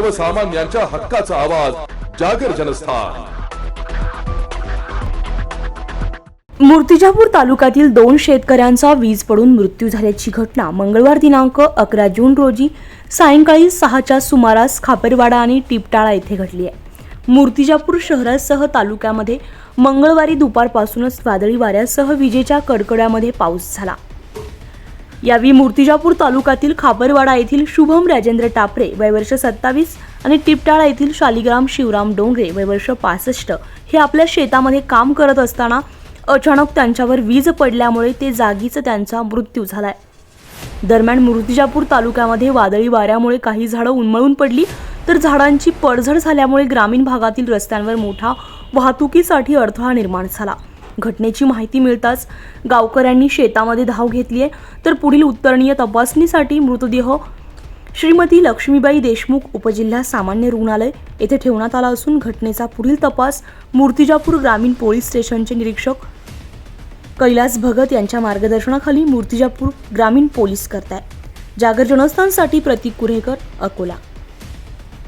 सर्वसामान्यांच्या हक्काचा आवाज जागर जनस्थान. मूर्तिजापूर तालुक्यातील दोन शेतकऱ्यांचा वीज पडून मृत्यू झाल्याची घटना मंगळवार दिनांक अकरा जून रोजी सायंकाळी सहाच्या सुमारास खापरवाडा आणि टिपटाळा येथे घडली आहे. मूर्तिजापूर शहरासह तालुक्यामध्ये मंगळवारी दुपारपासूनच वादळी वाऱ्यासह विजेच्या कडकड्यामध्ये पाऊस झाला. यावेळी मूर्तिजापूर तालुक्यातील खापरवाडा येथील शुभम राजेंद्र टापरे वयवर्ष सत्तावीस आणि टिपटाळा येथील शालिग्राम शिवराम डोंगरे वयवर्ष पासष्ट हे आपल्या शेतामध्ये काम करत असताना अचानक त्यांच्यावर वीज पडल्यामुळे ते जागीच त्यांचा मृत्यू झालाय. दरम्यान मूर्तिजापूर तालुक्यामध्ये वादळी वाऱ्यामुळे काही झाडं उन्मळून पडली तर झाडांची पडझड झाल्यामुळे ग्रामीण भागातील रस्त्यांवर मोठा वाहतुकीसाठी अडथळा निर्माण झाला. घटनेची माहिती मिळताच गावकऱ्यांनी शेतामध्ये धाव घेतली आहे. तर पुढील उत्तरणीय तपासणीसाठी मृतदेह श्रीमती लक्ष्मीबाई देशमुख उपजिल्हा सामान्य रुग्णालय येथे ठेवण्यात आला असून घटनेचा पुढील तपास मूर्तिजापूर ग्रामीण पोलीस स्टेशनचे निरीक्षक कैलास भगत यांच्या मार्गदर्शनाखाली मूर्तिजापूर ग्रामीण पोलीस करताय. जागर जनस्थानसाठी प्रतीक कुरेकर अकोला.